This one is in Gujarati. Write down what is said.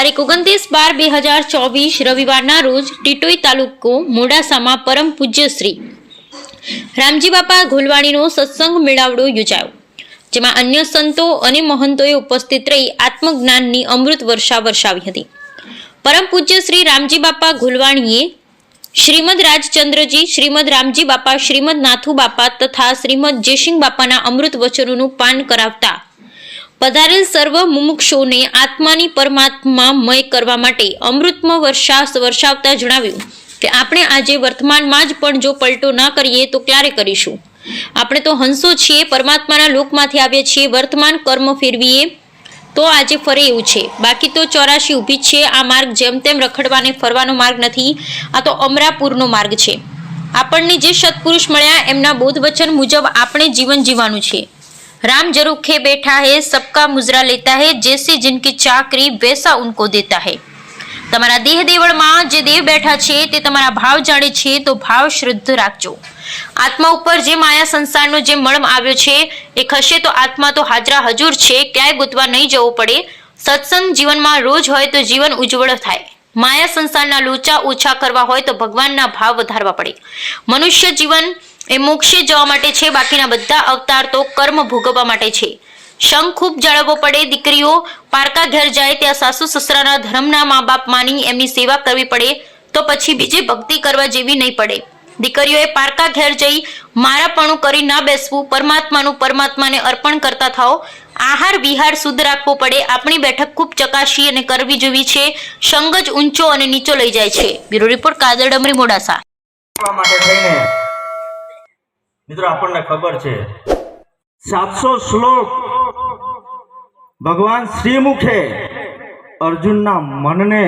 તારીખ ઓગણત્રીસ બાર બે હજાર ચોવીસ રવિવારના રોજ ટીટોઈ તાલુકો મોડાસામાં પરમ પૂજ્ય શ્રી રામજી બાપા ઘોલવાણીનો સત્સંગ મેળાવડો યોજાયો, જેમાં અન્ય સંતો અને મહંતોએ ઉપસ્થિત રહી આત્મજ્ઞાનની અમૃત વર્ષા વર્ષાવી હતી. પરમ પૂજ્ય શ્રી રામજી બાપા ઘોલવાણીએ શ્રીમદ રાજચંદ્રજી, શ્રીમદ રામજી બાપા, શ્રીમદ નાથુ બાપા તથા શ્રીમદ જયસિંહ બાપાના અમૃત વચનોનું પાન કરાવતા પધારેલ સર્વ મુમુક્ષોને આત્માની પરમાત્મામય કરવા માટે અમૃતમ વર્ષા વર્ષાવતા જણાવ્યું કે આપણે આજે વર્તમાનમાં જ પણ જો પલટો ના કરીએ તો ક્યારે કરીશું? આપણે તો હંસો છીએ, પરમાત્માના લોકમાંથી આવ્યા છીએ, વર્તમાન કર્મ ફેરવીએ. તો આજે ફરે એવું છે. બાકી તો ચોરાશી ઊભી છે. આ માર્ગ જેમ તેમ રખડવાને ફરવાનો માર્ગ નથી. આ તો અમરાપુરનો માર્ગ છે. આપણને જે સત્પુરુષ મળ્યા, એમના બોધ વચન મુજબ આપણે જીવન જીવવાનું છે. राम जरूखे बैठा है सबका मुजरा लेता है जैसे जिनकी चाकरी वैसा उनको देता है તમારા દેહ દેવળમાં જે દેવ બેઠા છે તે તમારા ભાવ જાણે છે તો ભાવ શુદ્ધ રાખજો આત્મા ઉપર જે માયા સંસારનો જે મળમ આવ્યો છે એ ખસે તો આત્મા તો હાજરા હજુર છે ક્યાંય ગોતવા નહીં જવું પડે સત્સંગ જીવનમાં રોજ હોય તો જીવન ઉજ્જવળ થાય માયા સંસારના લોચા ઓછા કરવા હોય તો ભગવાનના ભાવ વધારવા પડે મનુષ્ય જીવન એ મોક્ષે જવા માટે છે, બાકીના બધા અવતાર તો કર્મ ભોગવવા માટે છે. શંખ ખૂબ જાળવવો પડે, દીકરીઓ પારકા ઘેર જાય, ત્યાં સાસુ સસરાના ધર્મના મા બાપ માની એમની સેવા કરવી પડે, તો પછી બીજી ભક્તિ કરવા જેવી નહીં પડે. દીકરીઓએ પારકા ઘેર જઈ મારાપણું કરી ના બેસવું, પરમાત્માનું પરમાત્માને અર્પણ કરતા થાઓ. આહાર વિહાર શુદ્ધ રાખવો પડે, આપણી બેઠક ખૂબ ચકાસી અને કરવી જોવી છે. સંગ જ ઊંચો અને નીચો લઈ જાય છે. Bureau report Kadar Damri Modasa. માટે થઈને મિત્રો આપણને ખબર છે સાતસો શ્લોક ભગવાન શ્રીમુખે અર્જુનના મનને